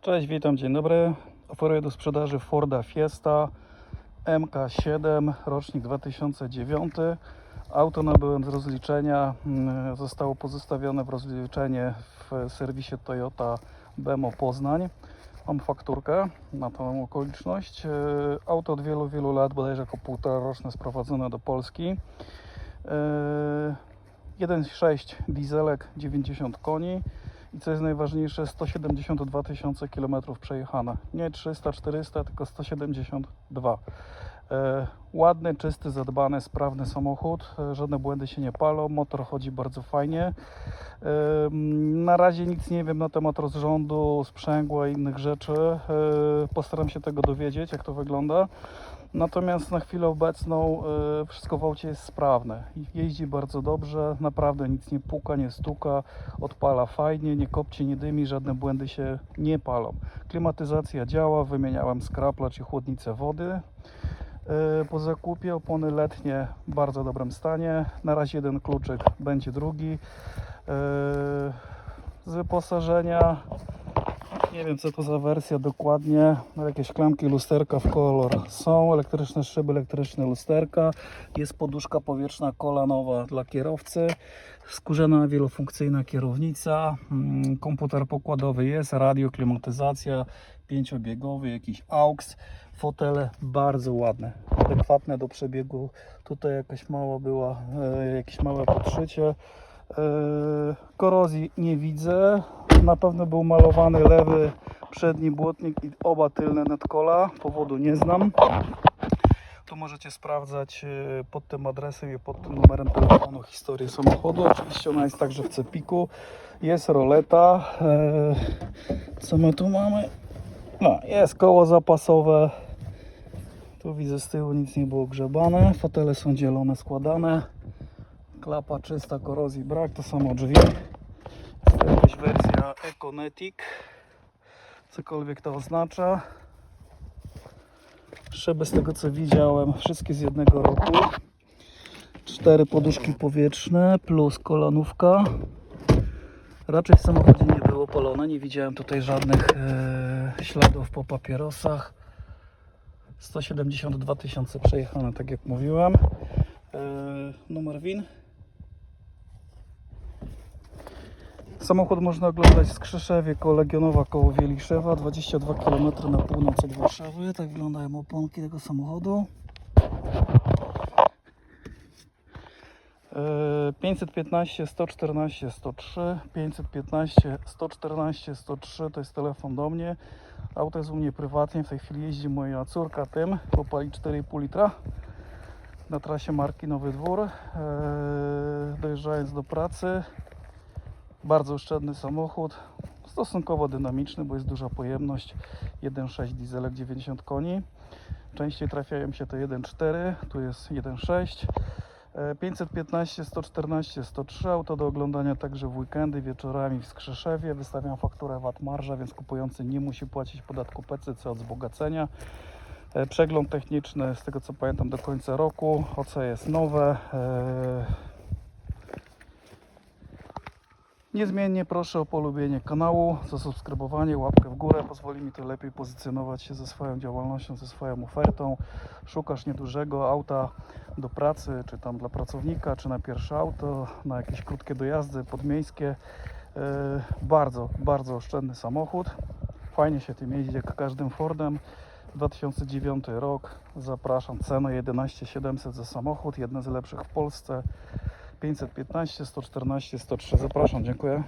Cześć, witam, dzień dobry. Oferuję do sprzedaży Forda Fiesta MK7, rocznik 2009. Auto nabyłem z rozliczenia, mm, zostało pozostawione w rozliczenie w serwisie Toyota Bemo Poznań. Mam fakturkę na tą okoliczność. E, Auto od wielu, wielu lat, bodajże jako półtora roczne sprowadzone do Polski. E, 1.6 dieselek 90 koni i co jest najważniejsze 172 tysiące km przejechane. Nie 300, 400, tylko 172. Ładny, czysty, zadbany, sprawny samochód. E, żadne błędy się nie palą. Motor chodzi bardzo fajnie. E, na razie nic nie wiem na temat rozrządu, sprzęgła i innych rzeczy. E, postaram się tego dowiedzieć, jak to wygląda. Natomiast na chwilę obecną wszystko w aucie jest sprawne. Jeździ bardzo dobrze, naprawdę nic nie puka, nie stuka, odpala fajnie, nie kopci, nie dymi, żadne błędy się nie palą. Klimatyzacja działa, wymieniałem skrapla czy chłodnicę wody. E, Po zakupie opony letnie w bardzo dobrym stanie. Na razie jeden kluczyk, będzie drugi. E, Z wyposażenia nie wiem co to za wersja dokładnie. Jakieś klamki lusterka w kolor są, elektryczne szyby, elektryczne lusterka. Jest poduszka powietrzna kolanowa dla kierowcy. Skórzana wielofunkcyjna kierownica. Mm, Komputer pokładowy jest, radio, klimatyzacja, pięciobiegowy, jakiś AUX. Fotele bardzo ładne, adekwatne do przebiegu. Tutaj jakaś mała była, e, jakieś małe podszycie. E, Korozji nie widzę. Na pewno był malowany lewy przedni błotnik i oba tylne netkola. Powodu nie znam. Tu możecie sprawdzać e, pod tym adresem i pod tym numerem telefonu historię samochodu. Oczywiście ona jest także w cepiku. Jest roleta. E, Co my tu mamy? No, jest koło zapasowe. Tu widzę z tyłu nic nie było grzebane. Fotele są dzielone, składane. Klapa czysta, korozji brak, to samo drzwi. Jest jakaś wersja Econetic. Cokolwiek to oznacza. Szyby z tego co widziałem, wszystkie z jednego roku. Cztery poduszki powietrzne plus kolanówka. Raczej w samochodzie nie było polone, nie widziałem tutaj żadnych e, śladów po papierosach. 172 tysiące przejechane, tak jak mówiłem. E, numer WIN. Samochód można oglądać z Krzeszewie, koło Legionowa, koło Wieliszewa, 22 km na północ od Warszawy. Tak wyglądają oponki tego samochodu. E, 515 114 103 515 114 103 to jest telefon do mnie. Auto jest u mnie prywatnie, w tej chwili jeździ moja córka tym, bo pali 4,5 litra na trasie marki Nowy Dwór. E, dojeżdżając do pracy, bardzo oszczędny samochód, stosunkowo dynamiczny, bo jest duża pojemność. 1.6 dieselek 90 koni. Częściej trafiają się to 1.4, tu jest 1.6. E, 515, 114, 103 auto do oglądania także w weekendy, wieczorami w Skrzeszewie. Wystawiam fakturę VAT marża, więc kupujący nie musi płacić podatku PCC od wzbogacenia. E, Przegląd techniczny, z tego co pamiętam, do końca roku. OC jest nowe. E, Niezmiennie proszę o polubienie kanału, zasubskrybowanie, łapkę w górę. Pozwoli mi to lepiej pozycjonować się ze swoją działalnością, ze swoją ofertą. Szukasz niedużego auta do pracy, czy tam dla pracownika, czy na pierwsze auto, na jakieś krótkie dojazdy podmiejskie. E, Bardzo, bardzo oszczędny samochód. Fajnie się tym jeździ, jak każdym Fordem. 2009 rok. Zapraszam. Cena 11 700 za samochód. Jedna z lepszych w Polsce. 515, 114, 103. Zapraszam, dziękuję.